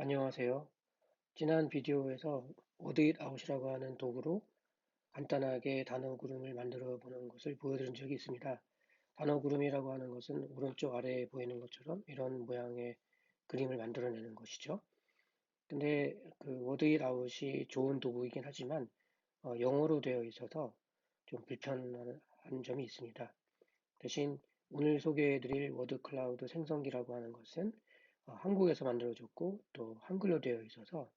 안녕하세요. 지난 비디오에서 워드잇 아웃이라고 하는 도구로 간단하게 단어 구름을 만들어 보는 것을 보여드린 적이 있습니다. 단어 구름이라고 하는 것은 오른쪽 아래에 보이는 것처럼 이런 모양의 그림을 만들어내는 것이죠. 근데 그 워드잇 아웃이 좋은 도구이긴 하지만 어, 영어로 되어 있어서 좀 불편한 점이 있습니다. 대신 오늘 소개해드릴 워드 클라우드 생성기라고 하는 것은 어, 한국에서 만들어졌고 또 한글로 되어 있어서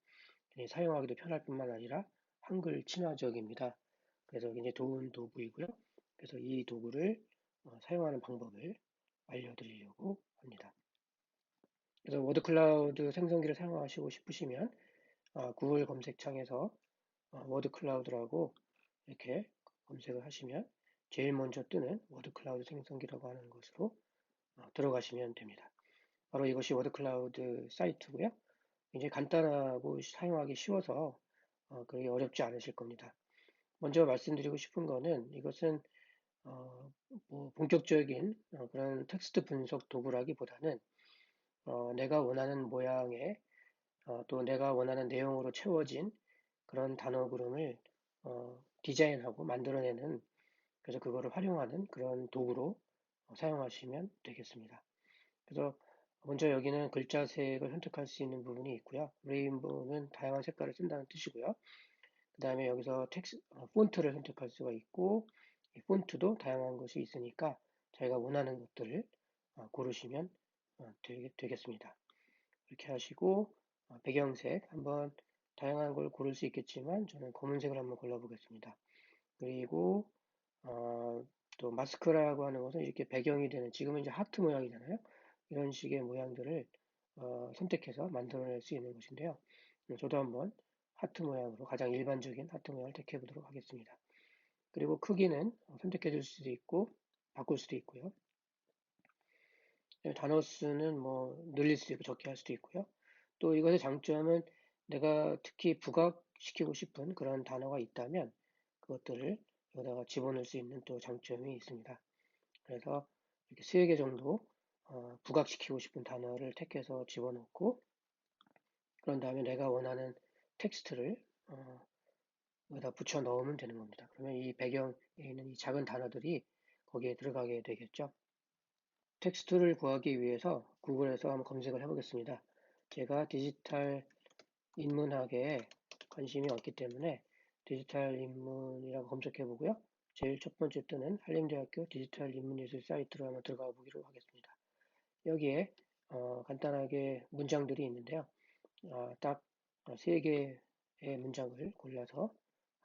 사용하기도 편할 뿐만 아니라 한글 친화적입니다. 그래서 굉장히 좋은 도구이고요. 그래서 이 도구를 어, 사용하는 방법을 알려드리려고 합니다. 그래서 워드 클라우드 생성기를 사용하시고 싶으시면 어, 구글 검색창에서 워드 클라우드라고 이렇게 검색을 하시면 제일 먼저 뜨는 워드 클라우드 생성기라고 하는 것으로 들어가시면 됩니다. 바로 이것이 워드 클라우드 사이트고요. 굉장히 간단하고 사용하기 쉬워서 어, 그게 어렵지 않으실 겁니다. 먼저 말씀드리고 싶은 거는 이것은 어, 뭐 본격적인 어, 그런 텍스트 분석 도구라기보다는 어, 내가 원하는 모양의 어, 또 내가 원하는 내용으로 채워진 그런 단어 구름을 어, 디자인하고 만들어내는 그래서 그거를 활용하는 그런 도구로 사용하시면 되겠습니다. 그래서 먼저 여기는 글자 색을 선택할 수 있는 부분이 있고요. 레인보우는 다양한 색깔을 쓴다는 뜻이고요. 그 다음에 여기서 텍스, 어, 폰트를 선택할 수가 있고 이 폰트도 다양한 것이 있으니까 자기가 원하는 것들을 어, 고르시면 어, 되겠습니다. 이렇게 하시고 어, 배경색 한번 다양한 걸 고를 수 있겠지만 저는 검은색을 한번 골라보겠습니다. 그리고 어, 또 마스크라고 하는 것은 이렇게 배경이 되는 지금은 이제 하트 모양이잖아요. 이런 식의 모양들을 어, 선택해서 만들어낼 수 있는 것인데요. 음, 저도 한번 하트 모양으로 가장 일반적인 하트 모양을 택해 보도록 하겠습니다. 그리고 크기는 선택해 줄 수도 있고 바꿀 수도 있고요. 네, 단어 수는 뭐 늘릴 수도 있고 적게 할 수도 있고요. 또 이것의 장점은 내가 특히 부각시키고 싶은 그런 단어가 있다면 그것들을 여기다가 집어넣을 수 있는 또 장점이 있습니다. 그래서 이렇게 3개 정도 어, 부각시키고 싶은 단어를 택해서 집어넣고 그런 다음에 내가 원하는 텍스트를 어, 여기다 붙여 넣으면 되는 겁니다. 그러면 이 배경에 있는 이 작은 단어들이 거기에 들어가게 되겠죠. 텍스트를 구하기 위해서 구글에서 한번 검색을 해보겠습니다. 제가 디지털 인문학에 관심이 없기 때문에 디지털 인문이라고 검색해 보고요. 제일 첫 번째 뜨는 한림대학교 디지털 인문예술 사이트로 한번 들어가 보기로 하겠습니다. 여기에 어, 간단하게 문장들이 있는데요. 어, 딱세 개의 문장을 골라서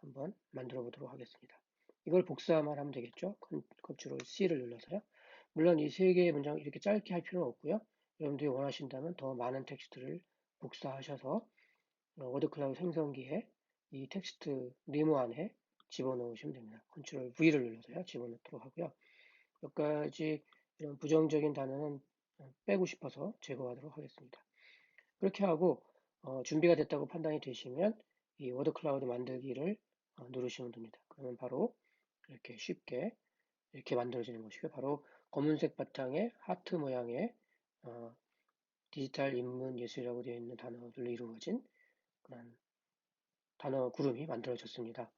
한번 만들어 보도록 하겠습니다. 이걸 복사만 하면 되겠죠. 컨트롤 C를 눌러서요. 물론 이세 개의 문장을 이렇게 짧게 할 필요는 없고요. 여러분들이 원하신다면 더 많은 텍스트를 복사하셔서 어, 워드 클라우드 생성기에 이 텍스트 네모 안에 집어넣으시면 됩니다. 컨트롤 V를 눌러서요. 집어넣도록 하고요. 몇 가지 이런 부정적인 단어는 빼고 싶어서 제거하도록 하겠습니다. 그렇게 하고 어, 준비가 됐다고 판단이 되시면 이 워드 클라우드 만들기를 어, 누르시면 됩니다. 그러면 바로 이렇게 쉽게 이렇게 만들어지는 것이고요. 바로 검은색 바탕에 하트 모양의 어, 디지털 인문 예술이라고 되어 있는 단어들로 이루어진 그런 단어 구름이 만들어졌습니다.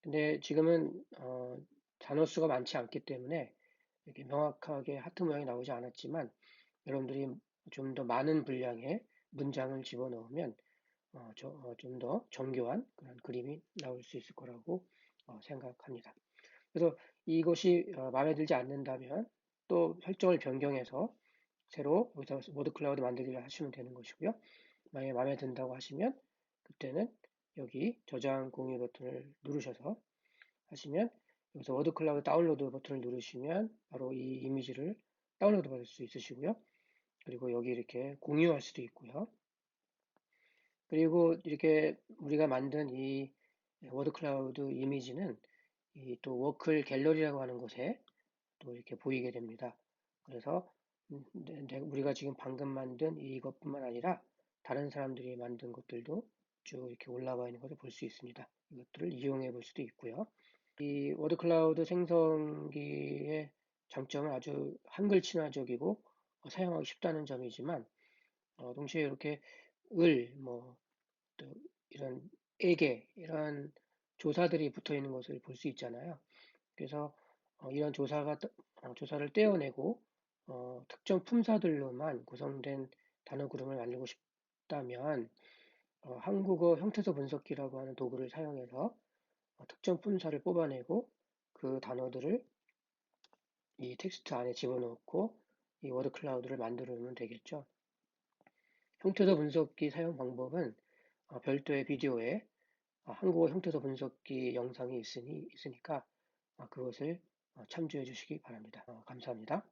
근데 지금은 어, 단어 수가 많지 않기 때문에 이렇게 명확하게 하트 모양이 나오지 않았지만 여러분들이 좀 더 많은 분량의 문장을 집어넣으면 어, 어, 좀더 정교한 그런 그림이 나올 수 있을 거라고 어, 생각합니다. 그래서 이것이 어, 마음에 들지 않는다면 또 설정을 변경해서 새로 여기서 모드 클라우드 만들기를 하시면 되는 것이고요. 만약에 마음에 든다고 하시면 그때는 여기 저장 공유 버튼을 누르셔서 하시면 여기서 워드 클라우드 다운로드 버튼을 누르시면 바로 이 이미지를 다운로드 받을 수 있으시고요. 그리고 여기 이렇게 공유할 수도 있고요. 그리고 이렇게 우리가 만든 이 워드 클라우드 이미지는 이 또 워클 갤러리라고 하는 곳에 또 이렇게 보이게 됩니다. 그래서 음, 우리가 지금 방금 만든 이것뿐만 아니라 다른 사람들이 만든 것들도 쭉 이렇게 올라와 있는 것을 볼 수 있습니다. 이것들을 이용해 볼 수도 있고요. 이 워드 클라우드 생성기의 장점은 아주 한글 친화적이고 어, 사용하기 쉽다는 점이지만 어, 동시에 이렇게 을, 뭐, 또 이런 에게, 이런 조사들이 붙어 있는 것을 볼 수 있잖아요. 그래서 어, 이런 조사가, 어, 조사를 떼어내고 어, 특정 품사들로만 구성된 단어 그룹을 만들고 싶다면 어, 한국어 형태소 분석기라고 하는 도구를 사용해서 어, 특정 품사를 뽑아내고 그 단어들을 이 텍스트 안에 집어넣고 이 워드 클라우드를 만들어 놓으면 되겠죠. 형태소 분석기 사용 방법은 어, 별도의 비디오에 어, 한국어 형태소 분석기 영상이 있으니, 있으니까 어, 그것을 참조해 주시기 바랍니다. 감사합니다.